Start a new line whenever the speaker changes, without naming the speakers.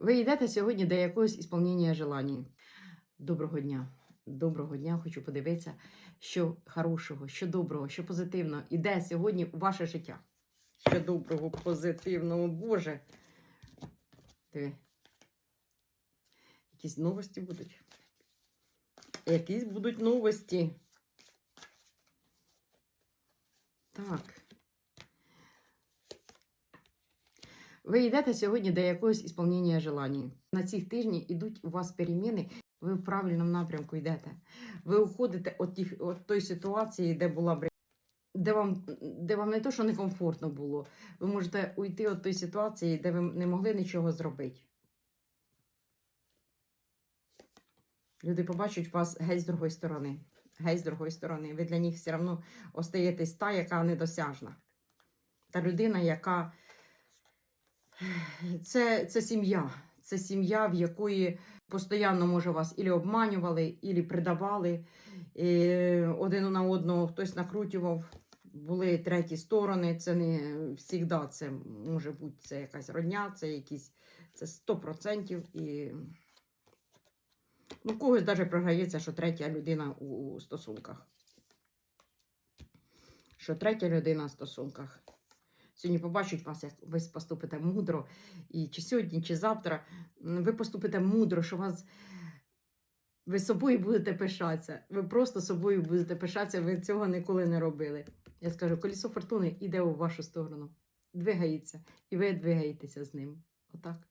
Ви йдете сьогодні до якогось ісполнення желання. Доброго дня. Доброго дня, хочу подивитися, що хорошого, що доброго, що позитивного іде сьогодні у ваше життя. Що доброго, позитивного, Боже. Диви. Якісь новості будуть. Якісь будуть новості. Так. Ви йдете сьогодні до якогось ісполнення желання. На цих тижні йдуть у вас переміни, ви в правильному напрямку йдете. Ви уходите від, тих, від той ситуації, де була де вам, де вам не то, що некомфортно було. Ви можете уйти від тої ситуації, де ви не могли нічого зробити. Люди побачать вас геть з другої сторони. Геть з другої сторони. Ви для них все одно остаєтесь та, яка недосяжна. Та людина, яка це, це сім'я. Це сім'я, в якої постійно, може, вас ілі обманювали, ілі придавали. І один на одного хтось накрутював. Були треті сторони. Це не завжди це може бути це якась родня, це якісь це 100%. І ну, когось навіть програється, що третя людина у стосунках. Що третя людина в стосунках. Сьогодні побачать вас, як ви поступите мудро, і чи сьогодні, чи завтра ви поступите мудро, що вас ви собою будете пишатися. Ви просто собою будете пишатися, ви цього ніколи не робили. Я скажу, колісо фортуни йде у вашу сторону, двигається, і ви двигаєтеся з ним. Отак.